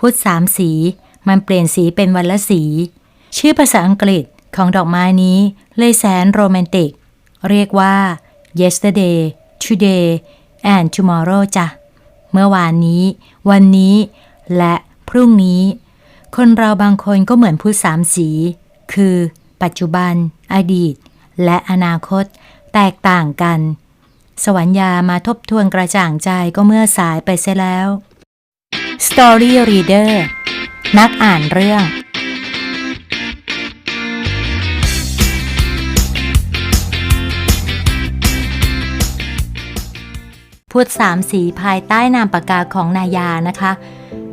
พุทธสามสี มันเปลี่ยนสีเป็นวันละสี ชื่อภาษาอังกฤษของดอกไม้นี้เลยแสนโรแมนติก เรียกว่า yesterday today and tomorrow จ้ะ เมื่อวานนี้ วันนี้ และพรุ่งนี้ คนเราบางคนก็เหมือนพุทธสามสี คือ ปัจจุบัน อดีต และอนาคต แตกต่างกัน สวรรยามาทบทวนกระจ่างใจก็เมื่อสายไปเสียแล้ว Story Reader นักอ่านเรื่อง พูดสามสีภายใต้นามปากกาของนายานะคะ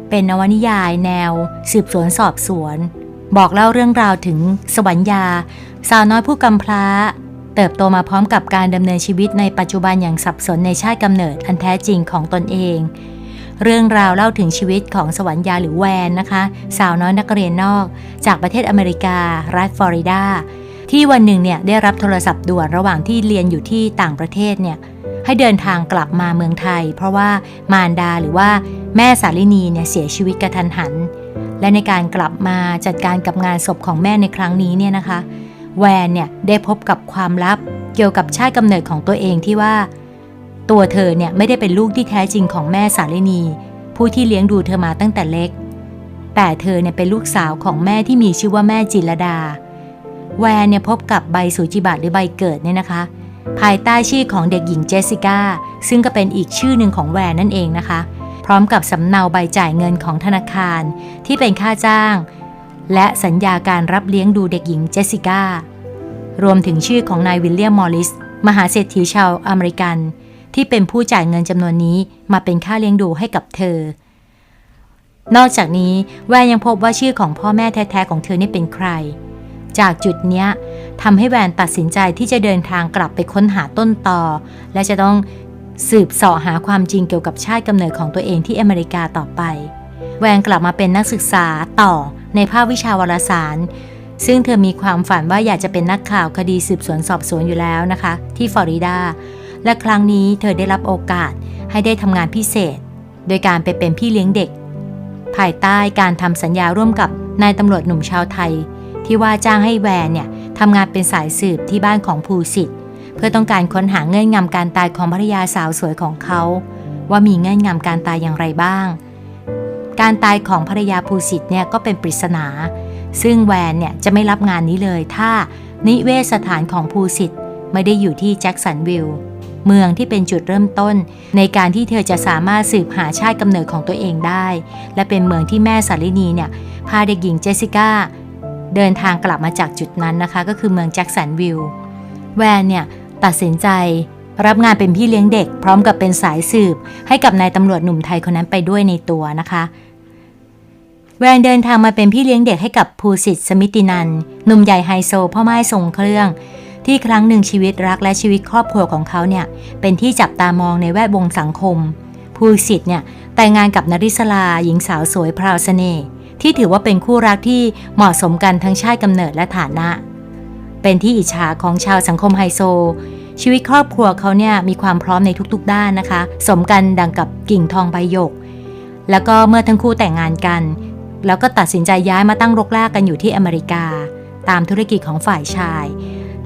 เป็นนวนิยายแนว สืบสวนสอบสวน บอกเล่าเรื่องราวถึงสวรรยา สาวน้อยผู้กำพร้า เติบโตมาพร้อมกับการดำเนินชีวิตในปัจจุบันอย่างสับสนในชาติกำเนิดอันแท้จริงของตนเอง เรื่องราวเล่าถึงชีวิตของสวรรยาหรือแวนนะคะ สาวน้อยนักเรียนนอก จากประเทศอเมริกา รัฐฟลอริดา ที่วันหนึ่งเนี่ยได้รับโทรศัพท์ด่วนระหว่างที่เรียนอยู่ที่ต่างประเทศเนี่ยให้เดินทางกลับมาเมืองไทย เพราะว่ามารดาหรือว่าแม่สาลินีเนี่ยเสียชีวิตกระทันหัน และในการกลับมาจัดการกับงานศพของแม่ในครั้งนี้เนี่ยนะคะ แวนเนี่ยได้พบกับความลับเกี่ยวกับชาติกำเนิดของตัวเองที่ว่า ตัวเธอเนี่ยไม่ได้เป็นลูกที่แท้จริงของแม่สาลินี ผู้ที่เลี้ยงดูเธอมาตั้งแต่เล็ก แต่เธอเนี่ยเป็นลูกสาวของแม่ที่มีชื่อว่าแม่จิรดา แวนเนี่ยพบกับใบสูจิบัตรหรือใบเกิดเนี่ยนะคะ ภายใต้ชื่อของเด็กหญิงเจสสิก้าซึ่งก็เป็นอีกชื่อหนึ่งของแวนนั่นเองนะคะ พร้อมกับสำเนาใบจ่ายเงินของธนาคารที่เป็นค่าจ้าง และสัญญาการรับเลี้ยงดูเด็กหญิงเจสสิก้ารวมถึงชื่อของนายวิลเลียมมอริสมหาเศรษฐีชาวอเมริกัน ที่เป็นผู้จ่ายเงินจำนวนนี้มาเป็นค่าเลี้ยงดูให้กับเธอ นอกจากนี้แวนยังพบว่าชื่อของพ่อแม่แท้ๆของเธอนี่เป็นใคร จากจุดเนี้ยทำให้แวนตัดสินใจที่จะเดินทางกลับไปค้นหาต้นตอ และจะต้องสืบเสาะหาความจริงเกี่ยวกับชาติกำเนิดของตัวเองที่อเมริกาต่อไป แวนกลับมาเป็นนักศึกษาต่อในภาควิชาวารสาร ซึ่งเธอมีความฝันว่าอยากจะเป็นนักข่าวคดีสืบสวนสอบสวนอยู่แล้วนะคะ ที่ฟลอริดา และครั้งนี้เธอได้รับโอกาสให้ได้ทำงานพิเศษ โดยการไปเป็นพี่เลี้ยงเด็ก ภายใต้การทำสัญญาร่วมกับนายตำรวจหนุ่มชาวไทย ที่ว่าจ้างให้แวนเนี่ยทำงานเป็นสายสืบที่บ้านของภูสิทธิ์เพื่อต้องการค้นหาเงื่อนงำการตายของภรรยาสาวสวยของเขา ว่ามีเงื่อนงำการตายอย่างไรบ้าง การตายของภรรยาภูสิทธิ์เนี่ยก็เป็นปริศนา ซึ่งแวนเนี่ยจะไม่รับงานนี้เลยถ้านิเวศสถานของภูสิทธิ์ ไม่ได้อยู่ที่แจ็คสันวิลล์เมืองที่เป็นจุดเริ่มต้น ในการที่เธอจะสามารถสืบหาชาติกำเนิดของตัวเองได้ และเป็นเมืองที่แม่สาลินีเนี่ยพาเด็กหญิงเจสสิก้าเดินทางกลับมาจากจุดนั้นนะคะ ก็คือเมืองแจ็คสันวิลล์แวนเนี่ยตัดสินใจรับงานเป็นพี่เลี้ยงเด็ก พร้อมกับเป็นสายสืบ ให้กับนายตำรวจหนุ่มไทยคนนั้นไปด้วยในตัวนะคะแวนเดินทางมาเป็นพี่เลี้ยงเด็กให้กับภูสิทธิ์สมิตินันหนุ่มใหญ่ไฮโซพ่อไม้ทรงเครื่อง ที่ครั้งหนึ่งชีวิตรักและชีวิตครอบครัวของเขาเนี่ยเป็นที่จับตามองในแวดวงสังคม ภูสิทธิ์เนี่ยแต่งงานกับนริศลาหญิงสาวสวยพราวเสน่ห์ที่ถือว่าเป็นคู่รักที่เหมาะสมกันทั้งชาติกำเนิดและฐานะ เป็นที่อิจฉาของชาวสังคมไฮโซ ชีวิตครอบครัวเขาเนี่ยมีความพร้อมในทุกๆ ด้านนะคะ สมกันดังกับกิ่งทองใบหยก แล้วก็เมื่อทั้งคู่แต่งงานกัน แล้วก็ตัดสินใจย้ายมาตั้งรกรากกันอยู่ที่อเมริกา ตามธุรกิจของฝ่ายชาย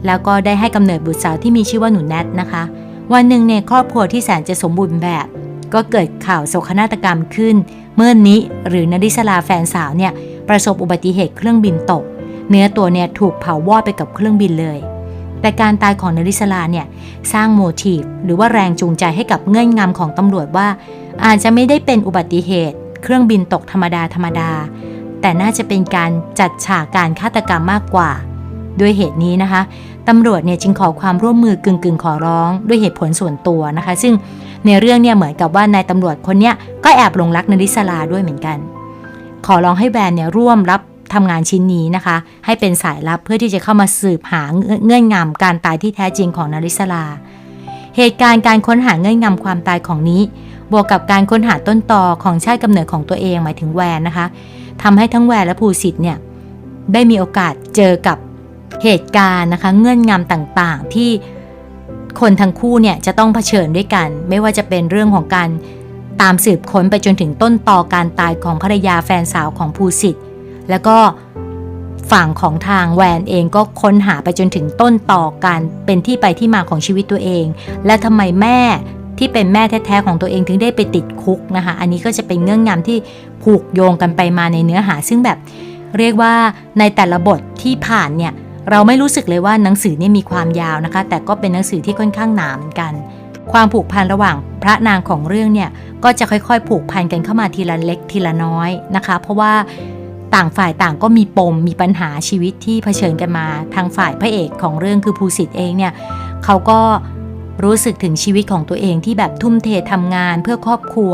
แล้วก็ได้ให้กำเนิดบุตรสาวที่มีชื่อว่าหนูแนทนะคะ วันหนึ่งในครอบครัวที่แสนจะสมบูรณ์แบบ ก็เกิดข่าวโศกนาฏกรรมขึ้น เมื่อนิหรือนริศลาแฟนสาวเนี่ยประสบอุบัติเหตุเครื่องบินตก เนื้อตัวเนี่ยถูกเผาวอดไปกับเครื่องบินเลย แต่การตายของนริศลาเนี่ยสร้างโมทีฟหรือว่าแรงจูงใจให้กับเงื่อนงำของตำรวจว่า อาจจะไม่ได้เป็นอุบัติเหตุ เครื่องบินตกธรรมดาธรรมดาแต่น่าจะเป็นการจัดฉากการฆาตกรรมมากกว่า ด้วยเหตุนี้นะคะตำรวจเนี่ยจึงขอความร่วมมือกึ่งกึ่งๆ ขอร้องด้วยเหตุผลส่วนตัวนะคะ ซึ่งในเรื่องเนี่ยเหมือนกับว่านายตำรวจคนเนี้ยก็แอบหลงรักนาริศลาด้วยเหมือนกัน ขอร้องให้แบรนด์เนี่ยร่วมรับทำงานชิ้นนี้นะคะ ให้เป็นสายลับเพื่อที่จะเข้ามาสืบหาเงื่อนงำการตายที่แท้จริงของนาริศลา เหตุการณ์การค้นหาเงื่อนงำความตายของนี้ บวกกับการค้นหาต้นตอของชาติกำเนิดของตัวเองหมายถึงแวนนะคะทำให้ทั้งแวนและภูสิทธิ์เนี่ยได้มีโอกาสเจอกับ เหตุการณ์นะคะเงื่อนงำต่างๆ ที่คนทั้งคู่เนี่ยจะต้องเผชิญด้วยกัน ไม่ว่าจะเป็นเรื่องของการตามสืบค้นไปจนถึงต้นตอการตายของภรรยาแฟนสาวของภูสิทธิ์แล้วก็ฝั่งของทางแวนเองก็ค้นหาไปจนถึงต้นต่อการเป็นที่ไปที่มาของชีวิตตัวเอง และทำไมแม่ที่เป็นแม่แท้ๆของตัวเองถึงได้ไปติดคุกนะคะ อันนี้ก็จะเป็นเงื่อนงำที่ผูกโยงกันไปมาในเนื้อหา ซึ่งแบบเรียกว่าในแต่ละบทที่ผ่านเนี่ย เราไม่รู้สึกเลยว่าหนังสือเนี่ยมีความยาวนะคะ แต่ก็เป็นหนังสือที่ค่อนข้างหนาเหมือนกัน ความผูกพันระหว่างพระนางของเรื่องเนี่ยก็จะค่อยๆ ผูกพันกันเข้ามาทีละเล็กทีละน้อยนะคะ เพราะว่าต่างฝ่ายต่างก็มีปมมีปัญหาชีวิตที่เผชิญกันมา ทางฝ่ายพระเอกของเรื่องคือภูสิทธิ์เองเนี่ยเขาก็รู้สึกถึงชีวิตของตัวเองที่แบบทุ่มเททำงานเพื่อครอบครัว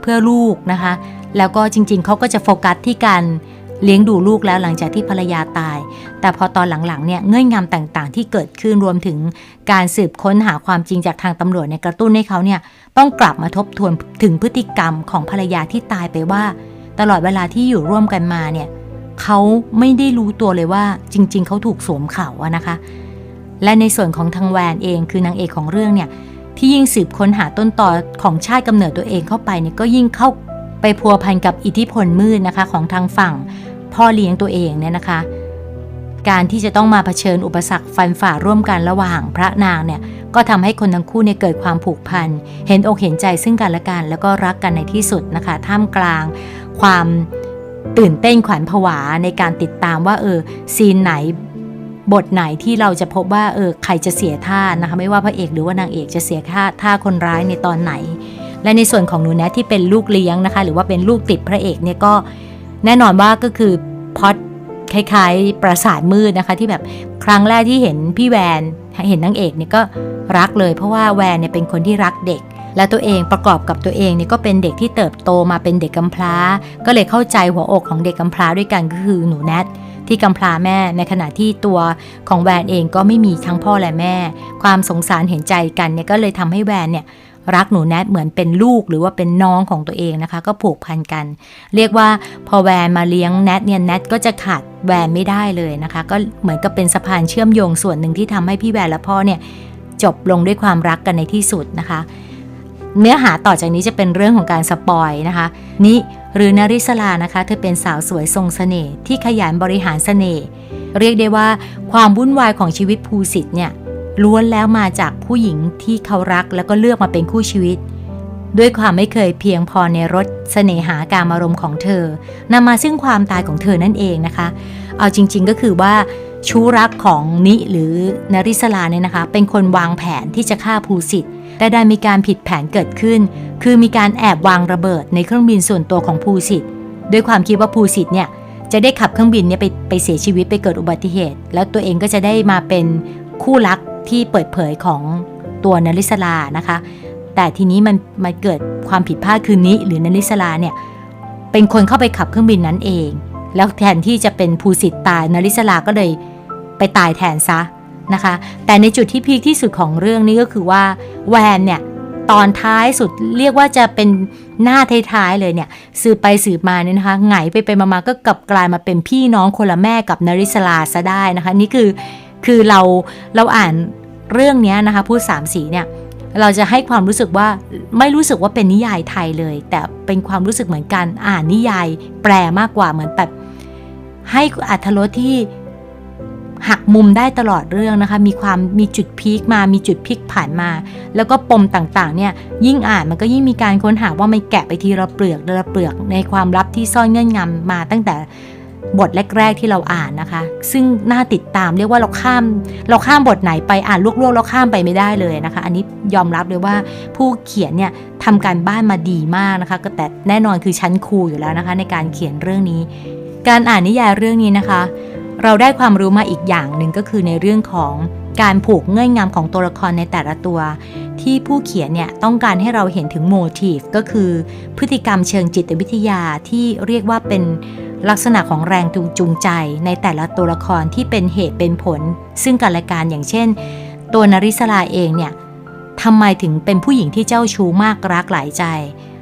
เพื่อลูกนะคะ แล้วก็จริงๆ เขาก็จะโฟกัสที่การ เลี้ยงดูลูกแล้วหลังจากที่ภรรยาตาย แต่พอตอนหลังๆเนี่ยเงื่อนงำต่างๆ ที่เกิดขึ้นรวมถึงการสืบค้นหาความจริงจากทางตำรวจในกระตุ้นให้เขาเนี่ยต้องกลับมาทบทวนถึงพฤติกรรมของภรรยาที่ตายไปว่า ตลอดเวลาที่อยู่ร่วมกันมาเนี่ยเขาไม่ได้รู้ตัวเลยว่าจริง ๆ เขาถูกสวมเขาอะนะคะ และในส่วนของทางแวนเองคือนางเอกของเรื่องเนี่ยที่ยิ่งสืบค้นหาต้นตอของชาติกำเนิดตัวเองเข้าไปเนี่ยก็ยิ่งเข้า ไปพัวพันกับอิทธิพลมืดนะคะของทางฝั่งพ่อเลี้ยงตัวเองเนี่ยนะคะ การที่จะต้องมาเผชิญอุปสรรคฟันฝ่าร่วมกันระหว่างพระนางเนี่ยก็ทำให้คนทั้งคู่เนี่ยเกิดความผูกพัน เห็นอกเห็นใจซึ่งกันและกัน แล้วก็รักกันในที่สุดนะคะ ท่ามกลางความตื่นเต้นขวัญผวาในการติดตามว่าเออซีนไหนบทไหนที่เราจะพบว่าเออใครจะเสียท่านะคะ ไม่ว่าพระเอกหรือว่านางเอกจะเสียท่าท่าคนร้ายในตอนไหน และในส่วนของหนูแนทที่เป็นลูกเลี้ยงนะคะ หรือว่าเป็นลูกติดพระเอกเนี่ยก็แน่นอนว่าก็คือพอดคล้าย ๆ ประสาทมืดนะคะที่แบบครั้งแรกที่เห็นพี่แวนเห็นนางเอกเนี่ยก็รักเลย เพราะว่าแวนเนี่ยเป็นคนที่รักเด็ก และตัวเองประกอบกับตัวเองเนี่ยก็เป็นเด็กที่เติบโตมาเป็นเด็กกำพร้า ก็เลยเข้าใจหัวอกของเด็กกำพร้าด้วยกันก็คือหนูแนทที่กำพร้าแม่ในขณะที่ตัวของแวนเองก็ไม่มีทั้งพ่อและแม่ ความสงสารเห็นใจกันเนี่ยก็เลยทำให้แวนเนี่ย รักหนูแนทเหมือนเป็นลูกหรือว่าเป็นน้องของตัวเองนะคะ ก็ผูกพันกัน เรียกว่าพอแวนมาเลี้ยงแนทเนี่ยแนทก็จะขาดแวนไม่ได้เลยนะคะ ก็เหมือนกับเป็นสะพานเชื่อมโยงส่วนหนึ่งที่ทำให้พี่แวนและพ่อเนี่ยจบลงด้วยความรักกันในที่สุดนะคะ เนื้อหาต่อจากนี้จะเป็นเรื่องของการสปอยนะคะนี่หรือนริศลานะคะ เธอเป็นสาวสวยทรงเสน่ห์ที่ขยันบริหารเสน่ห์เรียกได้ว่าความวุ่นวายของชีวิตภูสิทธิ์เนี่ย ล้วนแล้วมาจากผู้หญิงที่เขารักแล้วก็เลือกมาเป็นคู่ชีวิต ด้วยความไม่เคยเพียงพอในรสเสน่หาการอารมณ์ของเธอนำมาซึ่งความตายของเธอนั่นเองนะคะ เอาจริง ๆก็คือว่าชู้รักของนิหรือนริศลาเนี่ยนะคะ เป็นคนวางแผนที่จะฆ่าภูสิทธิ์แต่ได้มีการผิดแผนเกิดขึ้น คือมีการแอบวางระเบิดในเครื่องบินส่วนตัวของภูสิทธิ์ด้วยความคิดว่าภูสิทธิ์เนี่ยจะได้ขับเครื่องบินเนี่ยไปไปเสียชีวิตไปเกิดอุบัติเหตุ แล้วตัวเองก็จะได้มาเป็นคู่รัก ที่เปิดเผยของตัวนริศลานะคะ แต่ทีนี้มันมันเกิดความผิดพลาดคือนิหรือนริศลาเนี่ยเป็นคนเข้าไปขับเครื่องบินนั้นเอง แล้วแทนที่จะเป็นภูสิทธิ์ตายนริศลาก็เลยไปตายแทนซะนะคะ แต่ในจุดที่พีคที่สุดของเรื่องนี้ก็คือว่าแวนเนี่ยตอนท้ายสุดเรียกว่าจะเป็นหน้าท้ายๆเลยเนี่ย สืบไปสืบมาเนี่ยนะคะไงไปไปมาๆก็กลับกลายมาเป็นพี่น้องคนละแม่กับนริศลาซะได้นะคะ นี่คือ คือเราเราอ่านเรื่องนี้นะคะพูดสามสีเนี่ยเราจะให้ความรู้สึกว่าไม่รู้สึกว่าเป็นนิยายไทยเลย แต่เป็นความรู้สึกเหมือนกันอ่านนิยายแปลมากกว่าเหมือนแบบให้อัธรสที่หักมุมได้ตลอดเรื่องนะคะ มีความมีจุดพีคมา มีจุดพลิกผ่านมา แล้วก็ปมต่างๆ เนี่ย ยิ่งอ่านมันก็ยิ่งมีการค้นหาว่ามันแกะไปทีละเปลือกละเปลือกในความลับที่ซ่อนเงื่อนงำมาตั้งแต่ บทแรก ๆ ที่เราอ่านนะคะ ซึ่งน่าติดตามเรียกว่าเราข้าม เราข้ามบทไหนไปอ่านลวกๆเราข้ามไปไม่ได้เลยนะคะ อันนี้ยอมรับเลยว่าผู้เขียนเนี่ยทำการบ้านมาดีมากนะคะก็แต่แน่นอนคือชั้นครูอยู่แล้วนะคะ ในการเขียนเรื่องนี้ การอ่านนิยายเรื่องนี้นะคะ เราได้ความรู้มาอีกอย่างหนึ่งก็คือในเรื่องของการผูกเงื่อนงำของตัวละครในแต่ละตัว ที่ผู้เขียนเนี่ยต้องการให้เราเห็นถึงโมทีฟก็คือพฤติกรรมเชิงจิตวิทยาที่เรียกว่าเป็น ลักษณะของแรงจูงใจในแต่ละตัวละครที่เป็นเหตุเป็นผล ซึ่งกันและกันอย่างเช่น ตัวนริศลาเองเนี่ยทำไมถึงเป็นผู้หญิงที่เจ้าชู้มากรักหลายใจ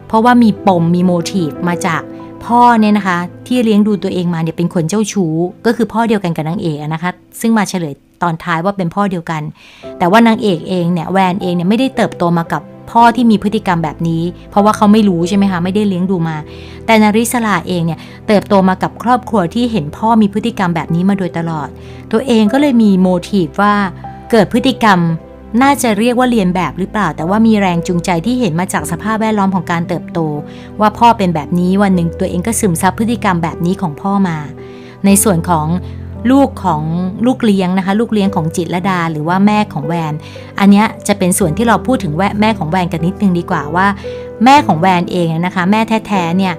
เพราะว่ามีปมมีโมทีฟมาจากพ่อเนี่ยนะคะ ที่เลี้ยงดูตัวเองมาเนี่ยเป็นคนเจ้าชู้ ก็คือพ่อเดียวกันกับนางเอกนะคะ ซึ่งมาเฉลยตอนท้ายว่าเป็นพ่อเดียวกัน แต่ว่านางเอกเองเนี่ยแวนเองเนี่ยไม่ได้เติบโตมากับ พ่อที่มีพฤติกรรมแบบนี้ เพราะว่าเขาไม่รู้ใช่ไหมคะไม่ได้เลี้ยงดูมา แต่นาริสลาเองเนี่ยเติบโตมากับครอบครัวที่เห็นพ่อมีพฤติกรรมแบบนี้มาโดยตลอด ตัวเองก็เลยมีโมทีฟว่าเกิดพฤติกรรมน่าจะเรียกว่าเรียนแบบหรือเปล่า แต่ว่ามีแรงจูงใจที่เห็นมาจากสภาพแวดล้อมของการเติบโต ว่าพ่อเป็นแบบนี้วันหนึ่งตัวเองก็ซึมซับพฤติกรรมแบบนี้ของพ่อมา ในส่วนของ ลูกของลูกเลี้ยงนะคะ ลูกเลี้ยงของจิตรลดาหรือว่าแม่ของแวน อันนี้จะเป็นส่วนที่เราพูดถึงแวแม่ของแวนกันนิดนึงดีกว่าว่า แม่ของแวนเองนะคะ แม่แท้ๆเนี่ย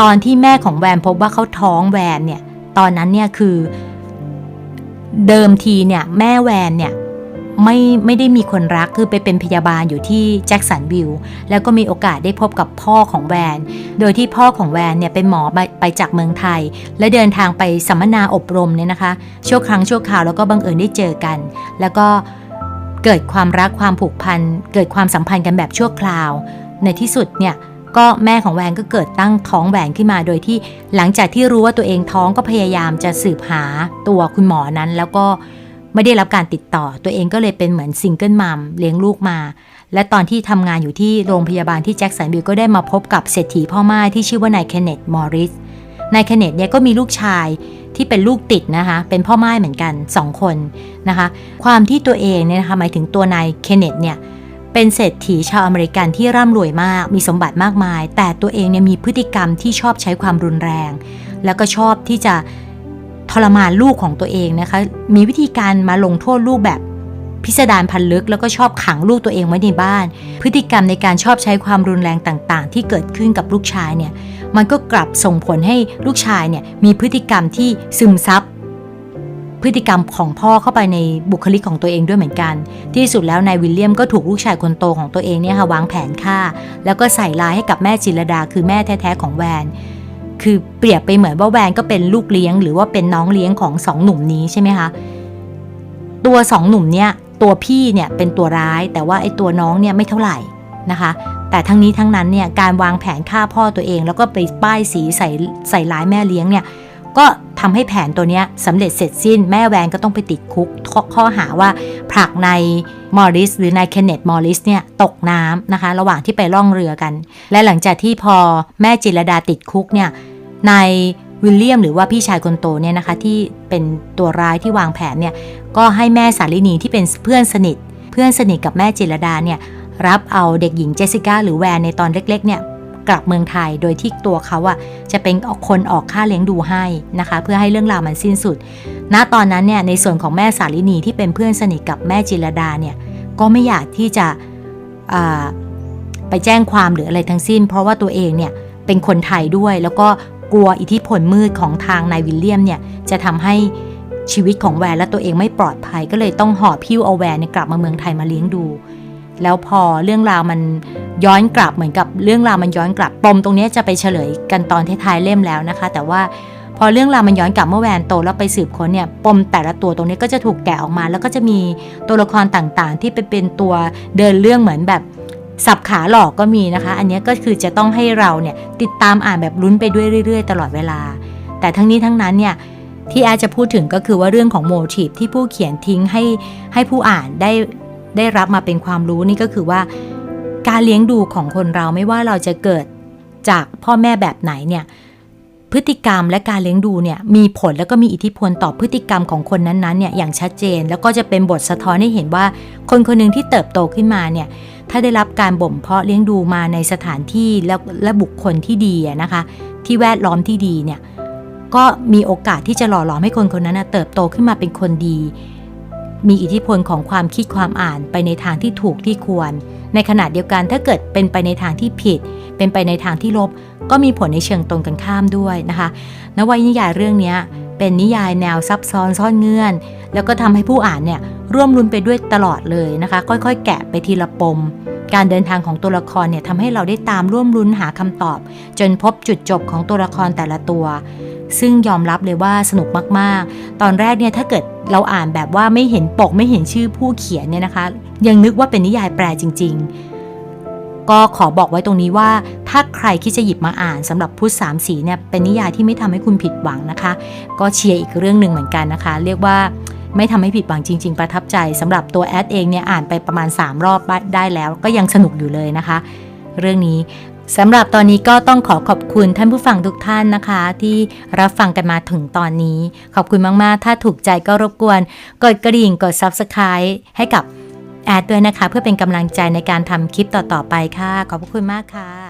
ตอนที่แม่ของแวนพบว่าเขาท้องแวนเนี่ยตอนนั้นเนี่ยคือเดิมทีเนี่ยแม่แวนเนี่ย ไม่ไม่ได้มีคนรักคือไปเป็นพยาบาลอยู่ที่แจ็คสันวิลล์แล้วก็มีโอกาสได้พบกับพ่อของแวน โดยที่พ่อของแวนเนี่ยเป็นหมอไปไปจากเมืองไทย และเดินทางไปสัมมนาอบรมเนี่ยนะคะชั่วครั้งชั่วคราวแล้วก็บังเอิญได้เจอกัน แล้วก็เกิดความรักความผูกพันเกิดความสัมพันธ์กันแบบชั่วคราว ในที่สุดเนี่ยก็แม่ของแวนก็เกิดตั้งท้องแหวนขึ้นมาโดยที่หลังจากที่รู้ว่าตัวเองท้องก็พยายามจะสืบหาตัวคุณหมอนั้น แล้วก็ ไม่ได้รับการติดต่อ ตัวเองก็เลยเป็นเหมือนซิงเกิลมัมเลี้ยงลูกมา และตอนที่ทำงานอยู่ที่โรงพยาบาลที่แจ็คสันวิลก็ได้มาพบกับเศรษฐีพ่อม่าที่ชื่อว่านายเคนเนตมอริสนายเคนเนตเนี่ยก็มีลูกชายที่เป็นลูกติดนะคะ เป็นพ่อม่ายเหมือนกันสองคนนะคะ ความที่ตัวเองเนี่ยนะคะหมายถึงตัวนายเคนเนตเนี่ยเป็นเศรษฐีชาวอเมริกันที่ร่ำรวยมาก มีสมบัติมากมาย แต่ตัวเองเนี่ยมีพฤติกรรมที่ชอบใช้ความรุนแรง แล้วก็ชอบที่จะ ทรมานลูกของตัวเองนะคะ มีวิธีการมาลงโทษลูกแบบพิสดารพันลึกแล้วก็ชอบขังลูกตัวเองไว้ในบ้าน พฤติกรรมในการชอบใช้ความรุนแรงต่างๆ ที่เกิดขึ้นกับลูกชายเนี่ยมันก็กลับส่งผลให้ลูกชายเนี่ยมีพฤติกรรมที่ซึมซับพฤติกรรมของพ่อเข้าไปในบุคลิกของตัวเองด้วยเหมือนกัน ที่สุดแล้วนายวิลเลียมก็ถูกลูกชายคนโตของตัวเองเนี่ยค่ะวางแผนฆ่า แล้วก็ใส่ร้ายให้กับแม่จิรดาคือแม่แท้ๆของแวน คือเปรียบไปเหมือนว่าแวนก็เป็นลูกเลี้ยง หรือว่าเป็นน้องเลี้ยงของสองหนุ่มนี้ใช่ไหมคะ ตัวสองหนุ่มเนี่ยตัวพี่เนี่ยเป็นตัวร้าย แต่ว่าไอ้ตัวน้องเนี่ยไม่เท่าไหร่นะคะ แต่ทั้งนี้ทั้งนั้นเนี่ยการวางแผนฆ่าพ่อตัวเอง แล้วก็ไปป้ายสีใส่ใส่ร้ายแม่เลี้ยงเนี่ยก็ทำให้แผนตัวเนี้ยสำเร็จเสร็จสิ้นแม่แวนก็ต้องไปติดคุกข้อข้อหาว่าผลักนายมอริสหรือนายเคนเนตมอริสเนี่ยตกน้ำนะคะ ระหว่างที่ไปล่องเรือกัน และหลังจากที่พอแม่จิรดาติดคุกเนี่ย นายวิลเลียมหรือว่าพี่ชายคนโตเนี่ยนะคะที่เป็นตัวร้ายที่วางแผนเนี่ยก็ให้แม่สาลินีที่เป็นเพื่อนสนิท เพื่อนสนิทกับแม่จิรดาเนี่ยรับเอาเด็กหญิงเจสสิก้าหรือแวนในตอนเล็กๆเนี่ยกลับเมืองไทยโดยที่ตัวเขาอะจะเป็นคนออกค่าเลี้ยงดูให้นะคะ เพื่อให้เรื่องราวมันสิ้นสุด ณตอนนั้นเนี่ยในส่วนของแม่สาลินีที่เป็นเพื่อนสนิทกับแม่จิรดาเนี่ยก็ไม่อยากที่จะไปแจ้งความหรืออะไรทั้งสิ้น เพราะว่าตัวเองเนี่ยเป็นคนไทยด้วยแล้วก็ กลัวอิทธิพลมืดของทางนายวิลเลียมเนี่ยจะทำให้ชีวิตของแวนและตัวเองไม่ปลอดภัย ก็เลยต้องหอบพิ้วเอาแวนเนี่ยกลับมาเมืองไทยมาเลี้ยงดู แล้วพอเรื่องราวมันย้อนกลับเหมือนกับเรื่องราวมันย้อนกลับปมตรงนี้จะไปเฉลยกันตอนท้ายๆเล่มแล้วนะคะ แต่ว่าพอเรื่องราวมันย้อนกลับเมื่อแวนโตแล้วไปสืบค้นเนี่ยปมแต่ละตัวตรงนี้ก็จะถูกแกะออกมา แล้วก็จะมีตัวละครต่างๆ ที่ไปเป็นตัวเดินเรื่องเหมือนแบบ สับขาหลอกก็มีนะคะ อันนี้ก็คือจะต้องให้เราเนี่ยติดตามอ่านแบบลุ้นไปด้วยเรื่อย ๆ ตลอดเวลา แต่ทั้งนี้ทั้งนั้นเนี่ยที่อร์จะพูดถึงก็คือว่าเรื่องของโมทีฟที่ผู้เขียนทิ้งให้ให้ผู้อ่านได้ได้รับมาเป็นความรู้นี่ก็คือว่า การเลี้ยงดูของคนเราไม่ว่าเราจะเกิดจากพ่อแม่แบบไหนเนี่ยพฤติกรรมและการเลี้ยงดูเนี่ยมีผลแล้วก็มีอิทธิพลต่อพฤติกรรมของคนนั้นๆเนี่ยอย่างชัดเจน แล้วก็จะเป็นบทสะท้อนให้เห็นว่า คนคนหนึ่งที่เติบโตขึ้นมาเนี่ย ถ้าได้รับการบ่มเพาะเลี้ยงดูมาในสถานที่แล้วและบุคคลที่ดีนะคะ ที่แวดล้อมที่ดีเนี่ยก็มีโอกาสที่จะหล่อหลอมให้คนคนนั้นนะเติบโตขึ้นมาเป็นคนดี มีอิทธิพลของความคิดความอ่านไปในทางที่ถูกที่ควร ในขณะเดียวกันถ้าเกิดเป็นไปในทางที่ผิด เป็นไปในทางที่ลบ ก็มีผลในเชิงตรงกันข้ามด้วยนะคะนวนิยายเรื่องนี้เป็นนิยายแนวซับซ้อนซ่อนเงื่อน แล้วก็ทำให้ผู้อ่านเนี่ย ร่วมลุ้นไปด้วยตลอดเลยนะคะ ค่อยๆ แกะไปทีละปม การเดินทางของตัวละครเนี่ยทำให้เราได้ตามร่วมลุ้นหาคำตอบ จนพบจุดจบของตัวละครแต่ละตัว ซึ่งยอมรับเลยว่าสนุกมากๆ ตอนแรกเนี่ยถ้าเกิดเราอ่านแบบว่าไม่เห็นปกไม่เห็นชื่อผู้เขียนเนี่ยนะคะ ยังนึกว่าเป็นนิยายแปลจริง ๆก็ขอบอกไว้ตรงนี้ว่า ถ้าใครคิดจะหยิบมาอ่านสำหรับพุทธสามสีเนี่ยเป็นนิยายที่ไม่ทำให้คุณผิดหวังนะคะ ก็เชียร์อีกเรื่องหนึ่งเหมือนกันนะคะ เรียกว่า ไม่ทำให้ผิดหวังจริง ๆ ประทับใจสำหรับตัวแอดเองเนี่ยอ่านไปประมาณ 3 รอบได้แล้ว ก็ยังสนุกอยู่เลยนะคะ เรื่องนี้สำหรับตอนนี้ก็ต้องขอขอบคุณท่านผู้ฟังทุกท่านนะคะ ที่รับฟังกันมาถึงตอนนี้ ขอบคุณมาก ๆ ถ้าถูกใจก็รบกวนกดกระดิ่งกด Subscribe ให้กับแอดด้วยนะคะ เพื่อเป็นกำลังใจในการทำคลิปต่อ ๆ ไปค่ะ ขอบคุณมากค่ะ